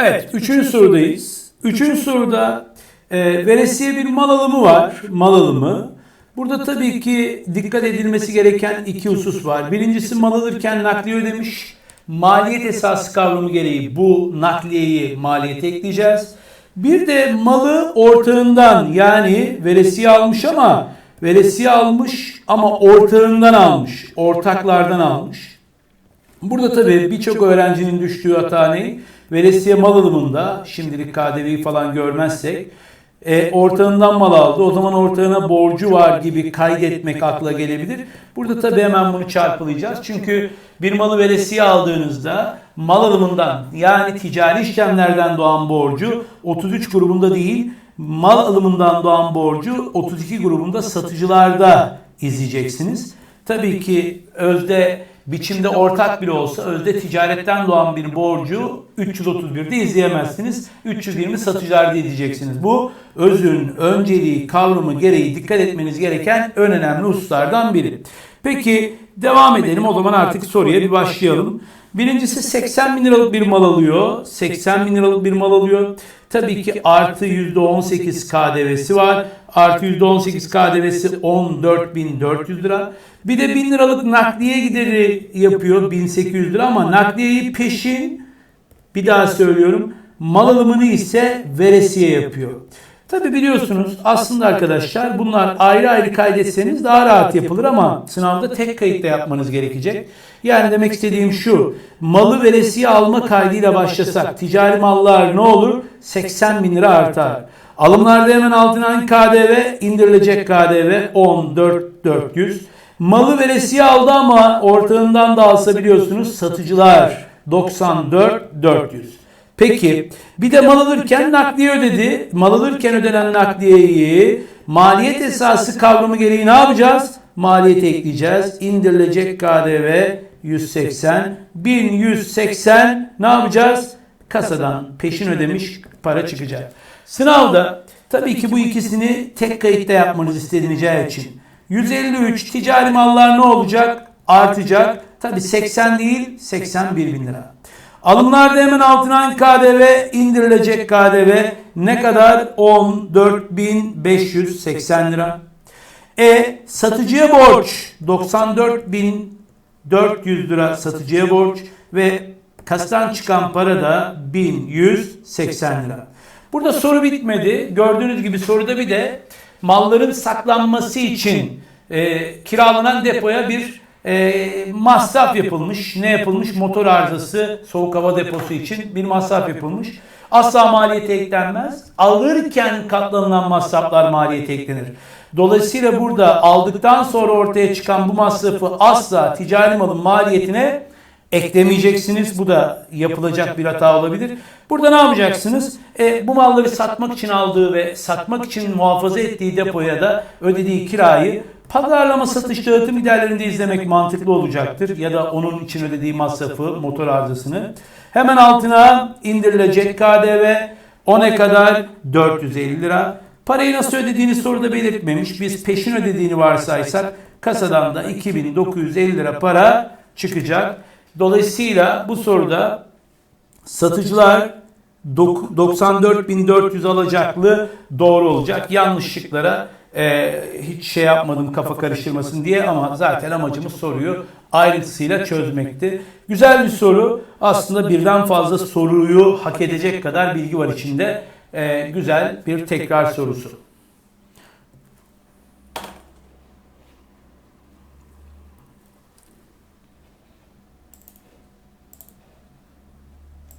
Evet, üçüncü sorudayız. Üçüncü soruda e, veresiye bir mal alımı var, mal alımı. Burada tabii ki dikkat edilmesi gereken iki husus var. Birincisi mal alırken nakliye ödemiş. Maliyet esası kavramı gereği bu nakliyeyi maliyete ekleyeceğiz. Bir de malı ortağından yani veresiye almış ama veresiye almış ama ortağından almış, ortaklardan almış. Burada tabii birçok öğrencinin düştüğü hata ne? Veresiye mal alımında şimdilik KDV'yi falan görmezsek e, ortağından mal aldı. O zaman ortağına borcu var gibi kaydetmek akla gelebilir. Burada tabii hemen bunu çarpılayacağız. Çünkü bir malı veresiye aldığınızda mal alımından yani ticari işlemlerden doğan borcu 33 grubunda değil mal alımından doğan borcu 32 grubunda satıcılarda izleyeceksiniz. Tabii ki özde biçimde ortak bile olsa özde ticaretten doğan bir borcu 331'de izleyemezsiniz. 320 satıcılarda izleyeceksiniz. Bu özün, önceliği, kavramı gereği dikkat etmeniz gereken en önemli hususlardan biri. Peki devam edelim o zaman artık soruya bir başlayalım. Birincisi 80 bin liralık bir mal alıyor. 80 bin liralık bir mal alıyor. Tabii ki artı %18 KDV'si var. Artı %18 KDV'si 14.400 lira. Bir de 1000 liralık nakliye gideri yapıyor 1800 lira ama nakliyeyi peşin bir daha söylüyorum mal alımını ise veresiye yapıyor. Tabi biliyorsunuz aslında arkadaşlar bunlar ayrı ayrı kaydetseniz daha rahat yapılır ama sınavda tek kayıtta yapmanız gerekecek. Yani demek istediğim şu malı veresiye alma kaydıyla başlasak ticari mallar ne olur? 80 bin lira artar. Alımlarda hemen altına KDV indirilecek KDV 14.400. Malı veresiye aldı ama ortağından da alsa biliyorsunuz satıcılar 94.400. Peki bir de mal alırken nakliye ödedi. Mal alırken ödenen nakliyeyi maliyet esası kavramı gereği ne yapacağız? Maliyete ekleyeceğiz. İndirilecek KDV 180. 1180 ne yapacağız? Kasadan peşin ödemiş para çıkacak. Sınavda tabii ki bu ikisini tek kayıtta yapmanız istenileceği için 153 ticari mallar ne olacak? Artacak. Tabii 80 değil 81 bin lira. Alımlarda hemen altına KDV indirilecek KDV ne kadar? 14.580 lira. E satıcıya borç 94.400 lira satıcıya borç ve kastan çıkan para da 1180 lira. Burada soru bitmedi. Gördüğünüz gibi soruda bir de malların saklanması için e, kiralanan depoya bir e, masraf yapılmış. Ne yapılmış? Motor arızası soğuk hava deposu için bir masraf yapılmış. Asla maliyete eklenmez. Alırken katlanılan masraflar maliyete eklenir. Dolayısıyla burada aldıktan sonra ortaya çıkan bu masrafı asla ticari malın maliyetine eklemeyeceksiniz. Bu da yapılacak bir hata olabilir. Burada ne yapacaksınız? E, bu malları satmak için aldığı ve satmak için muhafaza ettiği depoya da ödediği kirayı pazarlama satış dağıtım giderlerinde izlemek mantıklı olacaktır. Ya da onun için ödediği masrafı, motor arızasını. Hemen altına indirilecek KDV o ne kadar? 450 lira. Parayı nasıl ödediğini soruda belirtmemiş. Biz peşin ödediğini varsaysak kasadan da 2950 lira para çıkacak. Dolayısıyla bu soruda satıcılar 94.400 alacaklı doğru olacak. Yanlışlıklara e, hiç şey yapmadım kafa karıştırmasın diye ama zaten amacımız soruyu ayrıntısıyla çözmekti. Güzel bir soru. Aslında birden fazla soruyu hak edecek kadar bilgi var içinde. E, güzel bir tekrar sorusu.